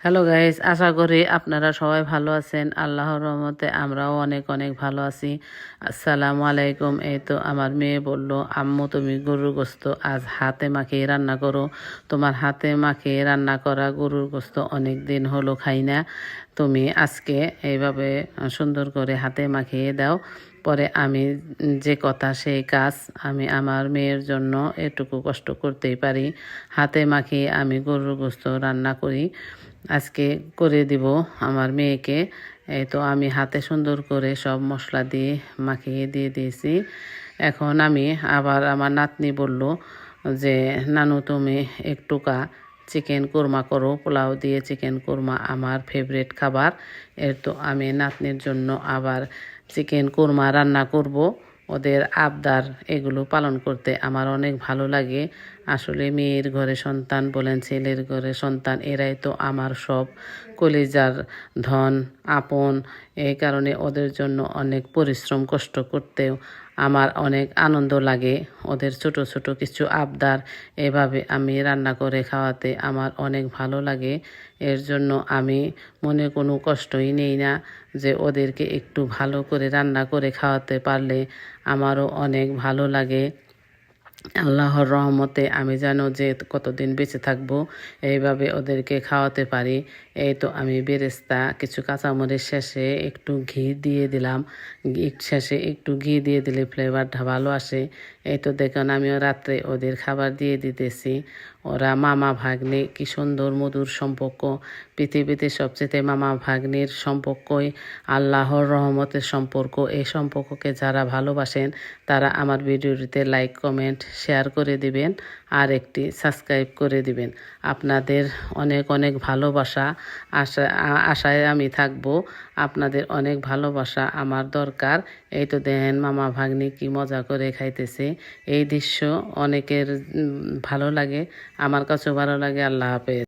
Hello guys আশা করি আপনারা সবাই ভালো আছেন। আল্লাহর রহমতে আমরাও অনেক অনেক ভালো আছি। আসসালামু আলাইকুম। এই তো আমার মেয়ে বলল, আম্মু, তুমি গরুর গোস্ত আজ হাতে মাখিয়ে রান্না করো। তোমার হাতে মাখিয়ে রান্না করা গরুর গোস্ত অনেক দিন হলো খাই না। তুমি আজকে এইভাবে সুন্দর করে হাতে মাখিয়ে দাও। পরে আমি যে কথা, সেই কাজ আমি আমার মেয়ের জন্য এটুকু কষ্ট করতেই পারি। হাতে মাখিয়ে আমি গরুর গোস্ত রান্না করি, আজকে করে দিব আমার মেয়েকে। এই তো আমি হাতে সুন্দর করে সব মশলা দিয়ে মাখিয়ে দিয়ে দিয়েছি। এখন আমি আবার আমার নাতনি বলল যে, নানু, তুমি একটুকা চিকেন কোরমা করো। পোলাও দিয়ে চিকেন কোরমা আমার ফেভারিট খাবার। এর তো আমি নাতনির জন্য আবার চিকেন কোরমা রান্না করব। ওদের আবদার এগুলো পালন করতে আমার অনেক ভালো লাগে। আসলে মেয়ের ঘরে সন্তান বলেন, ছেলের ঘরে সন্তান, এরাই তো আমার সব। কলিজার ধন, আপন এই কারণে ওদের জন্য অনেক পরিশ্রম, কষ্ট করতেও আমার অনেক আনন্দ লাগে। ওদের ছোট ছোট কিছু আবদার এভাবে আমি রান্না করে খাওয়াতে আমার অনেক ভালো লাগে। এর জন্য আমি মনে কোনো কষ্টই নেই না যে ওদেরকে একটু ভালো করে রান্না করে খাওয়াতে পারলে আমারও অনেক ভালো লাগে। আল্লাহর রহমতে আমি জানো যে কতদিন বেঁচে থাকব, এইভাবে ওদেরকে খাওয়াতে পারি। এই তো আমি বেরেস্তা, কিছু কাঁচামরিচ শেষে একটু ঘি দিয়ে দিলাম। শেষে একটু ঘি দিয়ে দিলে ফ্লেভারটা ভালো আসে। এই তো দেখুন, আমিও রাত্রে ওদের খাবার দিয়ে দিতেছি। ওরা মামা ভাগ্নে, কি সুন্দর মধুর সম্পর্ক। পৃথিবীতে সবচেয়ে মামা ভাগ্নের সম্পর্কই আল্লাহর রহমতের সম্পর্ক। এই সম্পর্ককে যারা ভালোবাসেন, তারা আমার ভিডিওটিতে লাইক কমেন্ট শেয়ার করে দিবেন আর একটি সাবস্ক্রাইব করে দিবেন। আপনাদের অনেক অনেক ভালোবাসা আশা, আশায় আমি থাকব। আপনাদের অনেক ভালোবাসা আমার দরকার। এই তো দেখেন মামা ভাগ্নি কি মজা করে খাইতেছে। এই দৃশ্য অনেকের ভালো লাগে, আমার কাছেও ভালো লাগে। আল্লাহ হাফেজ।